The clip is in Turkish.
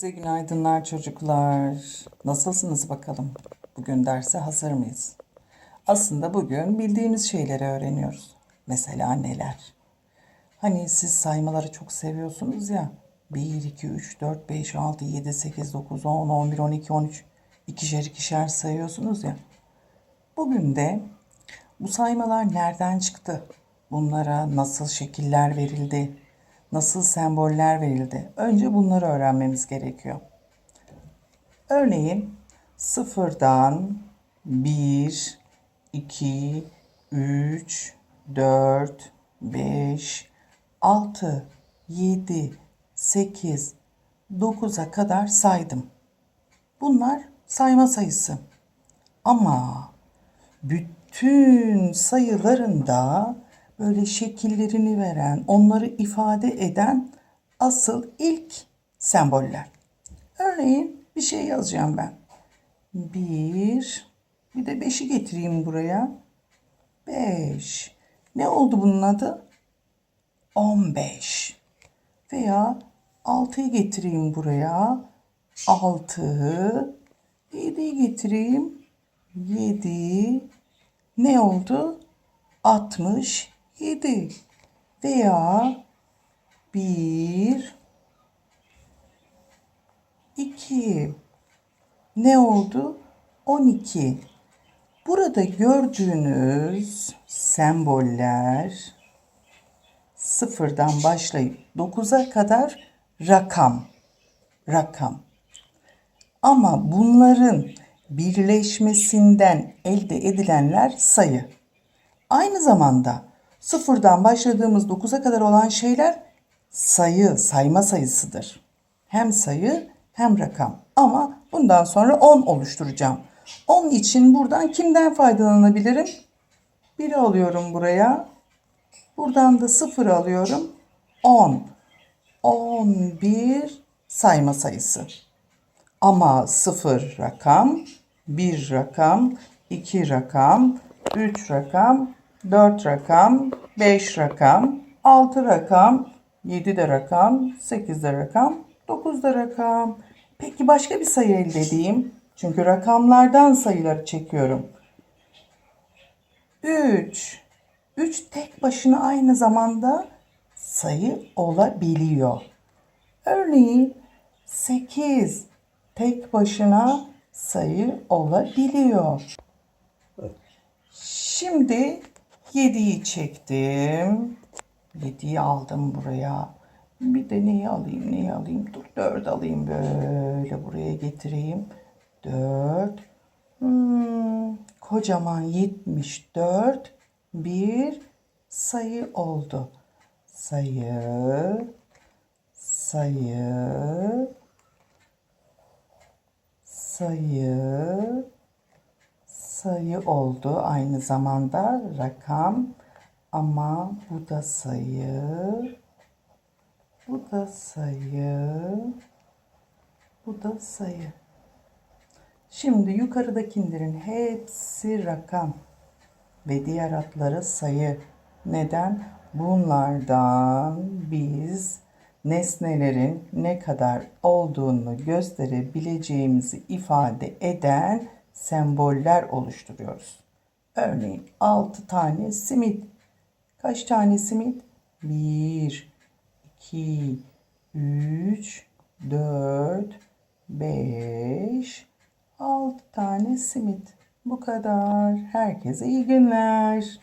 Size günaydınlar çocuklar. Nasılsınız bakalım? Bugün derse hazır mıyız? Aslında bugün bildiğimiz şeyleri öğreniyoruz. Mesela neler? Hani siz saymaları çok seviyorsunuz ya. 1, 2, 3, 4, 5, 6, 7, 8, 9, 10, 11, 12, 13 ikişer ikişer sayıyorsunuz ya. Bugün de bu saymalar nereden çıktı? Bunlara nasıl şekiller verildi? Nasıl semboller verildi? Önce bunları öğrenmemiz gerekiyor. Örneğin sıfırdan 1, 2, 3, 4, 5, 6, 7, 8, 9'a kadar saydım. Bunlar sayma sayısı. Ama bütün sayılarında böyle şekillerini veren, onları ifade eden asıl ilk semboller. Örneğin bir şey yazacağım ben. Bir, bir de beşi getireyim buraya. Beş. Ne oldu bunun adı? On beş. Veya altıyı getireyim buraya. Altı. Yediyi getireyim. Yedi. Ne oldu? 67 veya 1 2 ne oldu? 12. Burada gördüğünüz semboller sıfırdan başlayıp 9'a kadar rakam. Rakam. Ama bunların birleşmesinden elde edilenler sayı. Aynı zamanda sıfırdan başladığımız 9'a kadar olan şeyler sayı, sayma sayısıdır. Hem sayı hem rakam. Ama bundan sonra 10 oluşturacağım. 10 için buradan kimden faydalanabilirim? 1'i alıyorum buraya. Buradan da 0 alıyorum. 10. 11 sayma sayısı. Ama 0 rakam, 1 rakam, 2 rakam, 3 rakam, 4 rakam, 5 rakam, 6 rakam, 7 de rakam, 8 de rakam, 9 da rakam. Peki başka bir sayı elde edeyim. Çünkü rakamlardan sayıları çekiyorum. 3. 3 tek başına aynı zamanda sayı olabiliyor. Örneğin 8 tek başına sayı olabiliyor. Şimdi 7'yi çektim. 7'yi aldım buraya. Bir de neyi alayım neyi alayım? Dur 4 alayım böyle buraya getireyim. 4. Hmm, kocaman 74 bir sayı oldu. Sayı sayı sayı sayı oldu. Aynı zamanda rakam ama bu da sayı bu da sayı bu da sayı. Şimdi yukarıdakilerin hepsi rakam ve diğer adları sayı. Neden? Bunlardan biz nesnelerin ne kadar olduğunu gösterebileceğimizi ifade eden semboller oluşturuyoruz. Örneğin 6 tane simit. Kaç tane simit? 1, 2, 3, 4, 5, 6 tane simit. Bu kadar. Herkese iyi günler.